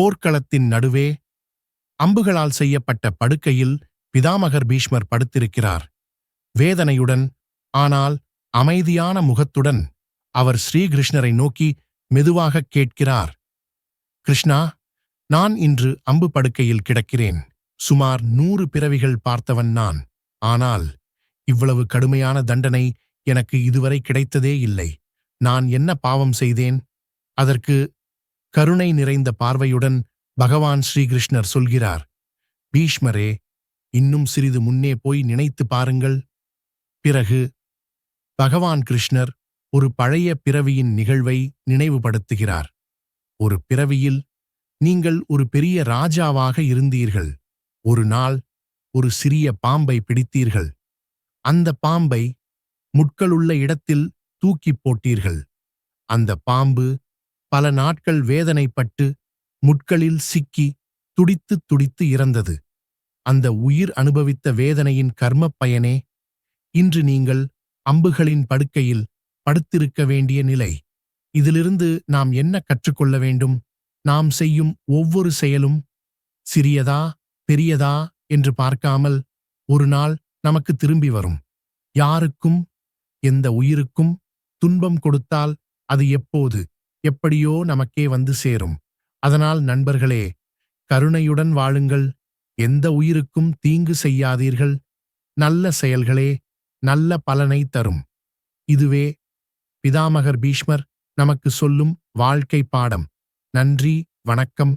போர்க்களத்தின் நடுவே அம்புகளால் செய்யப்பட்ட படுக்கையில் பிதாமகர் பீஷ்மர் படுத்திருக்கிறார். வேதனையுடன் ஆனால் அமைதியான முகத்துடன் அவர் ஸ்ரீகிருஷ்ணரை நோக்கி மெதுவாகக் கேட்கிறார். கிருஷ்ணா நான் இன்று அம்பு படுக்கையில் கிடக்கிறேன். சுமார் நூறு பிறவிகள் பார்த்தவன் நான். ஆனால் இவ்வளவு கடுமையான தண்டனை எனக்கு இதுவரை கிடைத்ததே இல்லை. நான் என்ன பாவம் செய்தேன்? அதற்கு கருணை நிறைந்த பார்வையுடன் பகவான் ஸ்ரீகிருஷ்ணர் சொல்கிறார் பீஷ்மரே இன்னும் சிறிது முன்னே போய் நினைத்து பாருங்கள். பிறகு பகவான் கிருஷ்ணர் ஒரு பழைய பிறவியின் நிகழ்வை நினைவுபடுத்துகிறார். ஒரு பிறவியில் நீங்கள் ஒரு பெரிய ராஜாவாக இருந்தீர்கள். ஒரு நாள் ஒரு சிறிய பாம்பை பிடித்தீர்கள். அந்த பாம்பை முட்களுள்ள இடத்தில் தூக்கிப் போட்டீர்கள். அந்த பாம்பு பல நாட்கள் வேதனைப்பட்டு முட்களில் சிக்கி துடித்து துடித்து இறந்தது. அந்த உயிர் அனுபவித்த வேதனையின் கர்மப் பயனே இன்று நீங்கள் அம்புகளின் படுக்கையில் படுத்திருக்க வேண்டிய நிலை. இதிலிருந்து நாம் என்ன கற்றுக்கொள்ள வேண்டும்? நாம் செய்யும் ஒவ்வொரு செயலும் சிறியதா பெரியதா என்று பார்க்காமல் ஒரு நாள் நமக்கு திரும்பி வரும். யாருக்கும் எந்த உயிருக்கும் துன்பம் கொடுத்தால் அது எப்போது? எப்படியோ நமக்கே வந்து சேரும். அதனால் நண்பர்களே கருணையுடன் வாழுங்கள். எந்த உயிருக்கும் தீங்கு செய்யாதீர்கள். நல்ல செயல்களே நல்ல பலனை தரும். இதுவே பிதாமகர் பீஷ்மர் நமக்கு சொல்லும் வாழ்க்கை பாடம். நன்றி வணக்கம்.